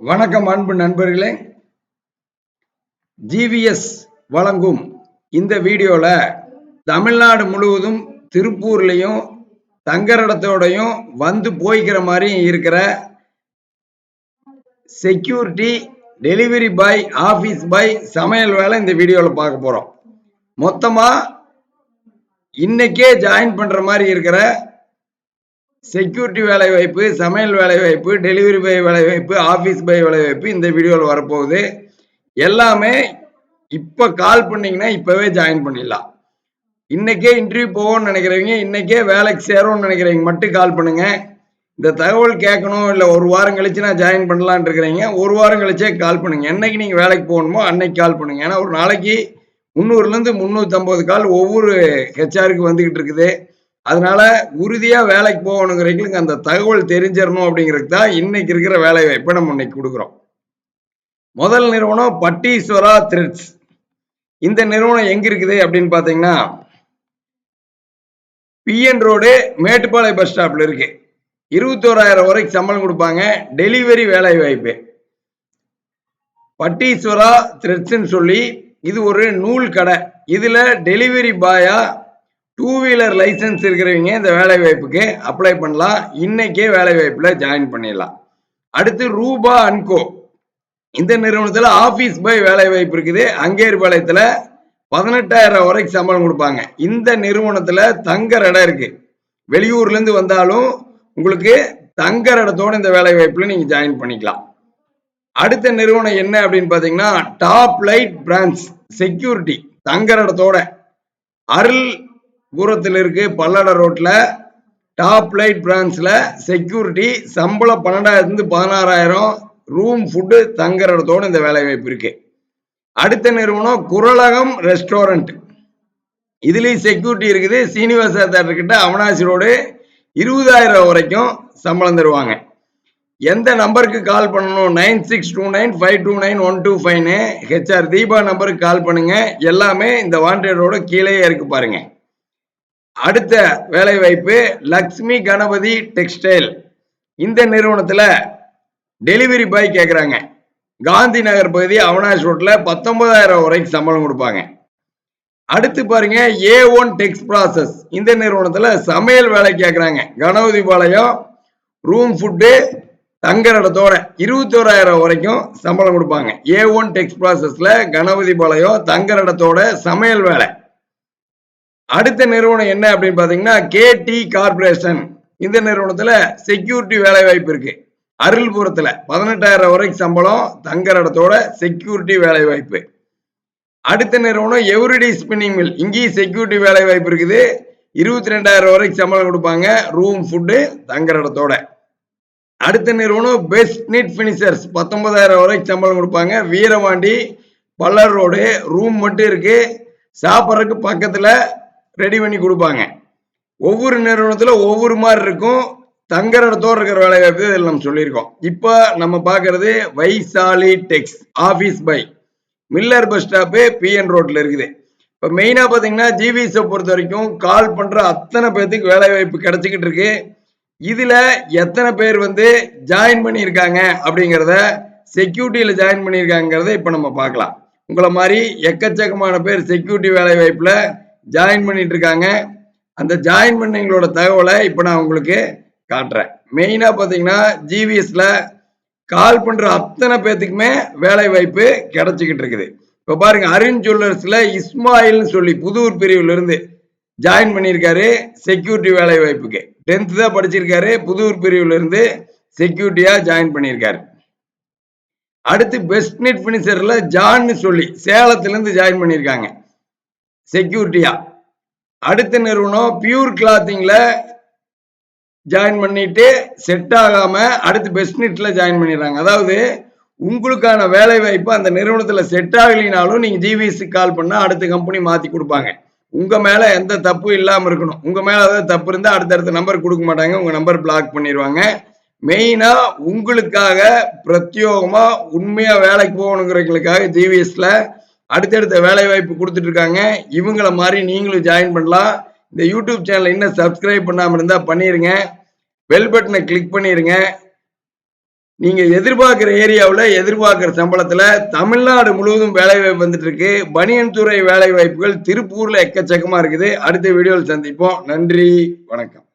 வணக்கம் அன்பு நண்பர்களே. ஜிவிஎஸ் வழங்கும் இந்த வீடியோல தமிழ்நாடு முழுவதும் திருப்பூர்லையும் தங்கரடத்தோடையும் வந்து போய்க்கிற மாதிரி இருக்கிற security delivery boy office boy சமையல் வேலை இந்த வீடியோல பார்க்க போறோம். மொத்தமா இன்னைக்கே ஜாயின் பண்ற மாதிரி இருக்கிற செக்யூரிட்டி வேலை வாய்ப்பு சமையல் வேலை வாய்ப்பு டெலிவரி பாய் வேலை வாய்ப்பு ஆஃபீஸ் பாய் வேலை வாய்ப்பு இந்த வீடியோவில் வரப்போகுது. எல்லாமே இப்போ கால் பண்ணிங்கன்னா இப்போவே ஜாயின் பண்ணிடலாம். இன்றைக்கே இன்டர்வியூ போவோம்னு நினைக்கிறவங்க இன்றைக்கே வேலைக்கு சேரும்னு நினைக்கிறவங்க மட்டும் கால் பண்ணுங்கள் இந்த தகவல் கேட்கணும் இல்லை ஒரு வாரம் கழிச்சு நான் ஜாயின் பண்ணலான் இருக்கிறீங்க ஒரு வாரம் கழிச்சே கால் பண்ணுங்க. என்னைக்கு நீங்கள் வேலைக்கு போகணுமோ அன்னைக்கு கால் பண்ணுங்க. ஏன்னா ஒரு நாளைக்கு முந்நூறுலேருந்து முந்நூற்றம்பது கால் ஒவ்வொரு ஹெச்ஆருக்கு வந்துக்கிட்டு இருக்குது. அதனால உறுதியா வேலைக்கு போகணுங்கிறவங்களுக்கு அந்த தகவல் தெரிஞ்சிடணும் அப்படிங்கிறது தான் இன்னைக்கு இருக்கிற வேலை வாய்ப்பை நம்ம இன்னைக்கு கொடுக்குறோம். முதல் நிறுவனம் பட்டீஸ்வரா த்ரெட்ஸ் இந்த நிறுவனம் எங்க இருக்குது அப்படின்னு பாத்தீங்கன்னா பிஎன் ரோடு மேட்டுப்பாளையம் பஸ் ஸ்டாப்ல இருக்கு. இருபத்தோராயிரம் வரைக்கும் சம்பளம் கொடுப்பாங்க டெலிவரி வேலை வாய்ப்பு. பட்டீஸ்வரா த்ரெட்ஸ்ன்னு சொல்லி இது ஒரு நூல் கடை. இதுல டெலிவரி பாயா டூ வீலர் லைசன்ஸ் இருக்கிறவங்க இந்த வேலை வாய்ப்புக்கு அப்ளை பண்ணலாம். இன்னைக்கே வேலை வாய்ப்புல ஜாயின் பண்ணிடலாம். அடுத்து ரூபா அன்கோ இந்த நிறுவனத்துல ஆபீஸ் பாய் வேலை வாய்ப்பு இருக்குது அங்கேர்பாளையத்துல பதினெட்டாயிரம் வரைக்கும் சம்பளம் கொடுப்பாங்க. இந்த நிறுவனத்துல தங்குற இடம் இருக்கு. வெளியூர்ல இருந்து வந்தாலும் உங்களுக்கு தங்குற இடத்தோட இந்த வேலை வாய்ப்புல நீங்க ஜாயின் பண்ணிக்கலாம். அடுத்த நிறுவனம் என்ன அப்படின்னு பாத்தீங்கன்னா டாப் லைட் பிரான்ச் செக்யூரிட்டி தங்குற இடத்தோட. அருள் தூரத்தில் இருக்கு பல்லட ரோட்ல டாப் லைட் பிரான்ச்ல செக்யூரிட்டி சம்பளம் பன்னெண்டாயிரத்துலேருந்து பதினாறாயிரம் ரூம் ஃபுட்டு தங்குற இடத்தோட இந்த வேலை வாய்ப்பு இருக்கு. அடுத்த நிறுவனம் குரலகம் ரெஸ்டாரண்ட் இதுலயும் செக்யூரிட்டி இருக்குது. சீனிவாச தேட்டர்கிட்ட அவனாசி ரோடு இருபதாயிரம் வரைக்கும் சம்பளம் தருவாங்க. எந்த நம்பருக்கு கால் பண்ணணும்? Nine six two nine five two nine one two ஃபைவ்னு ஹெச்ஆர் தீபா நம்பருக்கு கால் பண்ணுங்க. எல்லாமே இந்த வாண்டடோட கீழே இருக்கு பாருங்கள் அடுத்த வேலை வாய்ப்பு லக்ஷ்மி கணபதி டெக்ஸ்டைல். இந்த நிறுவனத்துல டெலிவரி பாய் கேட்குறாங்க காந்தி நகர் பகுதி அவனாஷ் ரோட்ல பத்தொன்பதாயிரம் வரைக்கும் சம்பளம் கொடுப்பாங்க. அடுத்து பாருங்க ஏ ஒன் டெக்ஸ் ப்ராசஸ் இந்த நிறுவனத்துல சமையல் வேலை கேட்குறாங்க கணபதி பாளையம் ரூம் ஃபுட்டு தங்குற இடத்தோட இருபத்தோராயிரம் வரைக்கும் சம்பளம் கொடுப்பாங்க. ஏ ஒன் டெக்ஸ் ப்ராசஸ்ல கணபதி பாளையம் தங்குற இடத்தோட சமையல் வேலை. அடுத்த நிறுவனம் என்ன அப்படின்னு பாத்தீங்கன்னா கேடி கார்பரேஷன் இந்த நிறுவனத்துல செக்யூரிட்டி வேலை வாய்ப்பு இருக்கு. அருள்புரத்துல பதினெட்டாயிரம் வரைக்கும் சம்பளம் தங்குற இடத்தோட செக்யூரிட்டி வேலை வாய்ப்பு அடுத்த நிறுவனம் எவ்ரிடி ஸ்பின்னிங் மில் இங்கேயும் செக்யூரிட்டி வேலை வாய்ப்பு இருக்குது. இருபத்தி ரெண்டாயிரம் வரைக்கும் சம்பளம் கொடுப்பாங்க. ரூம் ஃபுட்டு தங்குற இடத்தோட. அடுத்த நிறுவனம் பெஸ்ட் நீட் பினிஷர்ஸ் பத்தொன்பதாயிரம் வரைக்கும் சம்பளம் கொடுப்பாங்க. வீரவாண்டி பல்லர் ரோடு ரூம் மட்டும் இருக்கு. சாப்பிட்றதுக்கு பக்கத்துல ரெடி பண்ணி கொடுப்பாங்க. ஒவ்வொரு நிறுவனத்துல ஒவ்வொரு மாதிரி இருக்கும். தங்குற இடத்தோடு இருக்கிற வேலை வாய்ப்பு இதில் நம்ம சொல்லியிருக்கோம். இப்போ நம்ம பார்க்கறது Vaishali tex office boy. Miller bus stop PN ரோட்ல இருக்குது. இப்போ மெயினாக பார்த்தீங்கன்னா ஜிவிஎஸை பொறுத்த வரைக்கும் கால் பண்ணுற அத்தனை பேர்த்துக்கு வேலை வாய்ப்பு கிடைச்சிக்கிட்டு இருக்கு. இதில் எத்தனை பேர் வந்து ஜாயின் பண்ணியிருக்காங்க அப்படிங்கிறத செக்யூரிட்டியில் ஜாயின் பண்ணியிருக்காங்கிறத இப்போ நம்ம பார்க்கலாம். உங்களை மாதிரி எக்கச்சக்கமான பேர் செக்யூரிட்டி வேலை வாய்ப்பில் ஜாயின் பண்ணிட்டு இருக்காங்க அந்த ஜாயின் பண்ணவங்களோட தகவலை இப்போ நான் உங்களுக்கு காட்டுறேன். மெயினாக பார்த்தீங்கன்னா ஜிவிஎஸ்ல கால் பண்ற அத்தனை பேத்துக்குமே வேலை வாய்ப்பு கிடைச்சிக்கிட்டு இருக்குது இப்போ பாருங்க அருண் ஜுவல்லர்ஸ்ல இஸ்மாயில்னு சொல்லி புதூர் பிரிவுல இருந்து ஜாயின் பண்ணியிருக்காரு செக்யூரிட்டி வேலை வாய்ப்புக்கு டென்த் தான் படிச்சிருக்காரு புதூர் பிரிவுல இருந்து செக்யூரிட்டியா ஜாயின் பண்ணியிருக்காரு. அடுத்து பெஸ்ட் நெட் பினிஷர்ல ஜான்னு சொல்லி சேலத்துல இருந்து ஜாயின் பண்ணியிருக்காங்க. செக்யூரிட்டியா அடுத்த நிறுவனம் பியூர் கிளாத்திங்ல ஜாயின் பண்ணிட்டு செட் ஆகாம அடுத்து பெஸ்ட் நெட்ல ஜாயின் பண்ணிடுறாங்க. அதாவது உங்களுக்கான வேலை வாய்ப்பு அந்த நிறுவனத்துல செட் ஆகலினாலும் நீங்க ஜிவிஎஸ் கால் பண்ணா அடுத்த கம்பெனி மாத்தி கொடுப்பாங்க. உங்க மேல எந்த தப்பும் இல்லாம இருக்கணும். உங்க மேல ஏதாவது தப்பு இருந்தா அடுத்தடுத்த நம்பர் கொடுக்க மாட்டாங்க. உங்க நம்பர் பிளாக் பண்ணிடுவாங்க. மெயினா உங்களுக்காக பிரத்யோகமா உண்மையா வேலைக்கு போகணுங்கிறவங்களுக்காக ஜிவிஎஸ்ல அடுத்தடுத்த வேலை வாய்ப்பு கொடுத்துட்டு இருக்காங்க இவங்கள மாதிரி நீங்களும் ஜாயின் பண்ணலாம். இந்த யூடியூப் சேனலை இன்னும் சப்ஸ்கிரைப் பண்ணாமல் இருந்தால் பண்ணிடுங்க பெல் பட்டனை கிளிக் பண்ணிடுங்க நீங்கள் எதிர்பார்க்குற ஏரியாவில் எதிர்பார்க்குற சம்பளத்தில் தமிழ்நாடு முழுவதும் வேலை வாய்ப்பு வந்துட்டு இருக்கு பனியன் துறை வேலை வாய்ப்புகள் திருப்பூரில் எக்கச்சக்கமாக இருக்குது. அடுத்த வீடியோவில் சந்திப்போம். நன்றி. வணக்கம்.